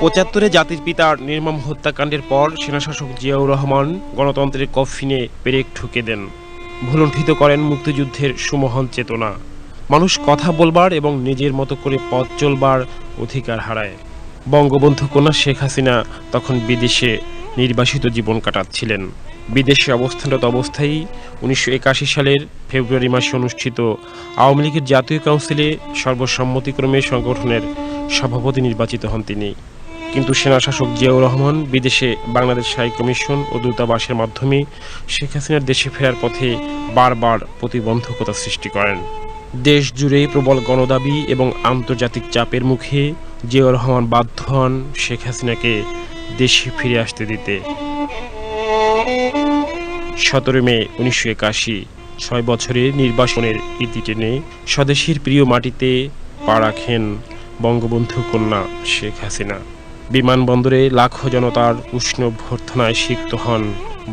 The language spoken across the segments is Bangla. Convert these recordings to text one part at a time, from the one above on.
পঁচাত্তরে জাতির পিতার নির্মম হত্যাকাণ্ডের পর সেনাশাসক জিয়াউর রহমান গণতন্ত্রের কফিনে পেরেক ঠুকে দেন। ভুলুণ্ঠিত করেন মুক্তিযুদ্ধের সুমহান চেতনা। মানুষ কথা বলবার এবং নিজের মতো করে পথ চলবার অধিকার হারায়। বঙ্গবন্ধু কন্যা শেখ হাসিনা তখন বিদেশে নির্বাসিত জীবন কাটাচ্ছিলেন। বিদেশে অবস্থানরত অবস্থায় উনিশশো একাশি সালের ফেব্রুয়ারি মাসে অনুষ্ঠিত আওয়ামী লীগের জাতীয় কাউন্সিলে সর্বসম্মতিক্রমে সংগঠনের সভাপতি নির্বাচিত হন তিনি। কিন্তু সেনাশাসক জিয়াউর রহমান, বিদেশে বাংলাদেশ হাই কমিশন ও দূতাবাসের মাধ্যমে শেখ হাসিনার দেশে ফেরার পথে বারবার প্রতিবন্ধকতা সৃষ্টি করেন। দেশ জুড়ে প্রবল গণদাবি এবং আন্তর্জাতিক চাপের মুখে জিয়াউর রহমান বাধ্য হন শেখ হাসিনাকে দেশে ফিরে আসতে দিতে। সতেরো মে উনিশশো একাশি, ছয় বছরের নির্বাসনের ইতি টেনে স্বদেশীর প্রিয় মাটিতে পা রাখেন বঙ্গবন্ধু কন্যা শেখ হাসিনা। বিমানবন্দরে লাখো জনতার উষ্ণ ভর্থনায় সিক্ত হন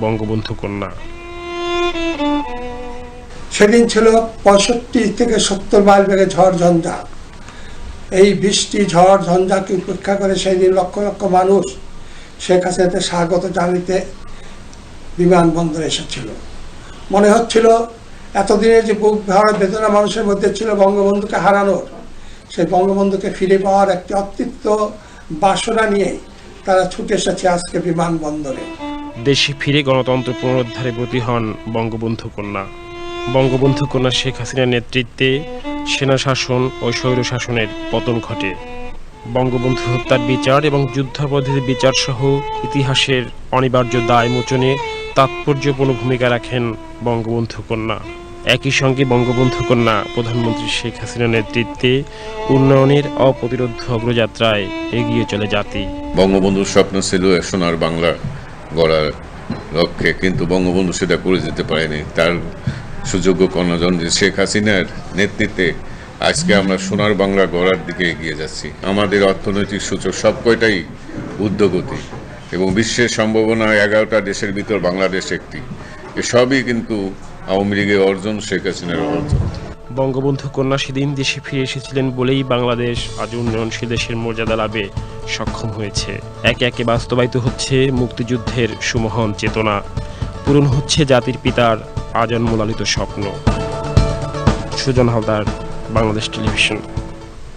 বঙ্গবন্ধু কন্যা সেদিন ছিল পঁয়ষট্টি থেকে সত্তর মাইল বেগে ঝড় ঝঞ্ঝা। এই বৃষ্টি, ঝড় ঝঞ্ঝাকে উপেক্ষা করে সেই দিন লক্ষ লক্ষ মানুষ শেখ হাসিনাতে স্বাগত জানিতে বিমানবন্দরে এসেছিল। মনে হচ্ছিল এতদিনের যে বুক ভরা বেদনা মানুষের মধ্যে ছিল বঙ্গবন্ধুকে হারানোর, সেই বঙ্গবন্ধুকে ফিরে পাওয়ার একটি অতৃপ্ত বাসনা নিয়েই তারা ছুটে এসেছে আজকে বিমানবন্দরে। দেশে ফিরে গণতন্ত্র পুনরুদ্ধারে ব্রতী হন বঙ্গবন্ধু কন্যা। বঙ্গবন্ধু কন্যা শেখ হাসিনার নেতৃত্বে সেনা শাসন ও স্বৈর শাসনের পতন ঘটে। বঙ্গবন্ধু হত্যার বিচার এবং যুদ্ধাপরাধীদের বিচার সহ ইতিহাসের অনিবার্য দায় মোচনে তাৎপর্যপূর্ণ ভূমিকা রাখেন বঙ্গবন্ধু কন্যা। একই সঙ্গে বঙ্গবন্ধু কন্যা প্রধানমন্ত্রী শেখ হাসিনার নেতৃত্বে উন্নয়নের অপ্রতিরোধ অগ্রযাত্রায় এগিয়ে চলে জাতি। বঙ্গবন্ধুর স্বপ্ন ছিল সোনার বাংলা গড়ার লক্ষ্যে, কিন্তু বঙ্গবন্ধু সেটা করে যেতে পারেনি। তার সুযোগ্য কর্ণজন শেখ হাসিনার নেতৃত্বে আজকে আমরা সোনার বাংলা গড়ার দিকে এগিয়ে যাচ্ছি। আমাদের অর্থনৈতিক সূচক সব কয়টাই উদ্যোগতি এবং বিশ্বের সম্ভাবনা এগারোটা দেশের ভিতর বাংলাদেশ একটি। এসবই কিন্তু আওয়ামী লীগের অর্জন, শেখ হাসিনার অর্জন। বঙ্গবন্ধু কন্যা সেদিন দেশে ফিরে এসেছিলেন বলেই বাংলাদেশ আজ উন্নয়নশীল দেশের মর্যাদা লাভে সক্ষম হয়েছে। একে একে বাস্তবায়িত হচ্ছে মুক্তিযুদ্ধের সুমহান চেতনা। পূরণ হচ্ছে জাতির পিতার আজন্মলালিত স্বপ্ন। সুজন হালদার, বাংলাদেশ টেলিভিশন।